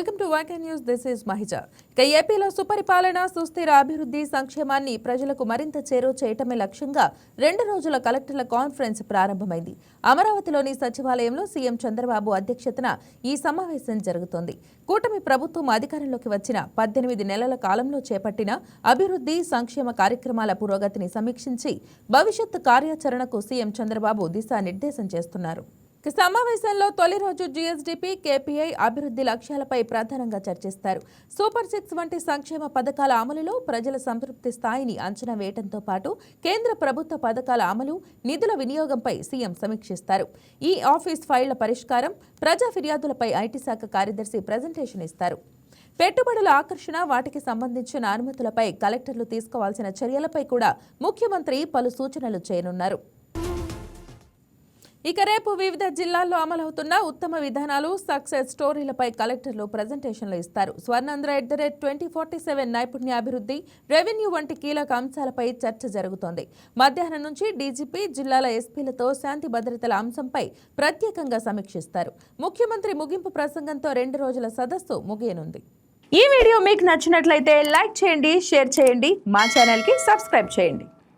Welcome to వాకే news this is Mahija. ఇక ఏపీలో సుపరిపాలన సుస్థిర అభివృద్ధి సంక్షేమాన్ని ప్రజలకు మరింత చేరువ చేయటమే లక్ష్యంగా రెండు రోజుల కలెక్టర్ల కాన్ఫరెన్స్ ప్రారంభమైంది. అమరావతిలోని సచివాలయంలో సీఎం చంద్రబాబు అధ్యక్షతన ఈ సమావేశం జరుగుతోంది. కూటమి ప్రభుత్వం అధికారంలోకి వచ్చిన పద్దెనిమిది నెలల కాలంలో చేపట్టిన అభివృద్ధి సంక్షేమ కార్యక్రమాల పురోగతిని సమీక్షించి భవిష్యత్ కార్యాచరణకు సీఎం చంద్రబాబు దిశానిర్దేశం చేస్తున్నారు. సమావేశంలో తొలి రోజు జీఎస్డీపీ కేపీఐ అభివృద్ధి లక్ష్యాలపై ప్రధానంగా చర్చిస్తారు. సూపర్ సిక్స్ వంటి సంక్షేమ పథకాల అమలులో ప్రజల సంతృప్తి స్థాయిని అంచనా వేయడంతో పాటు కేంద్ర ప్రభుత్వ పథకాల అమలు నిధుల వినియోగంపై సీఎం సమీక్షిస్తారు. ఈ ఆఫీస్ ఫైళ్ళ పరిష్కారం ప్రజా ఫిర్యాదులపై ఐటీ శాఖ కార్యదర్శి ప్రజెంటేషన్ ఇస్తారు. పెట్టుబడుల ఆకర్షణ వాటికి సంబంధించిన అనుమతులపై కలెక్టర్లు తీసుకోవాల్సిన చర్యలపై కూడా ముఖ్యమంత్రి పలు సూచనలు చేయనున్నారు. ఇక రేపు వివిధ జిల్లాల్లో అమలవుతున్న ఉత్తమ విధానాలు సక్సెస్ స్టోరీలపై కలెక్టర్లు ప్రజెంటేషన్లు ఇస్తారు. Swarnandhra at the rate twenty forty seven నైపుణ్యాభివృద్ధి రెవెన్యూ వంటి కీలక అంశాలపై చర్చ జరుగుతోంది. మధ్యాహ్నం నుంచి డీజీపీ జిల్లాల ఎస్పీలతో శాంతి భద్రతల అంశంపై ప్రత్యేకంగా సమీక్షిస్తారు. ముఖ్యమంత్రి ముగింపు ప్రసంగంతో రెండు రోజుల సదస్సు ముగియనుంది. ఈ వీడియో మీకు నచ్చినట్లయితే లైక్ చేయండి షేర్ చేయండి మా ఛానల్కి సబ్స్క్రైబ్ చేయండి.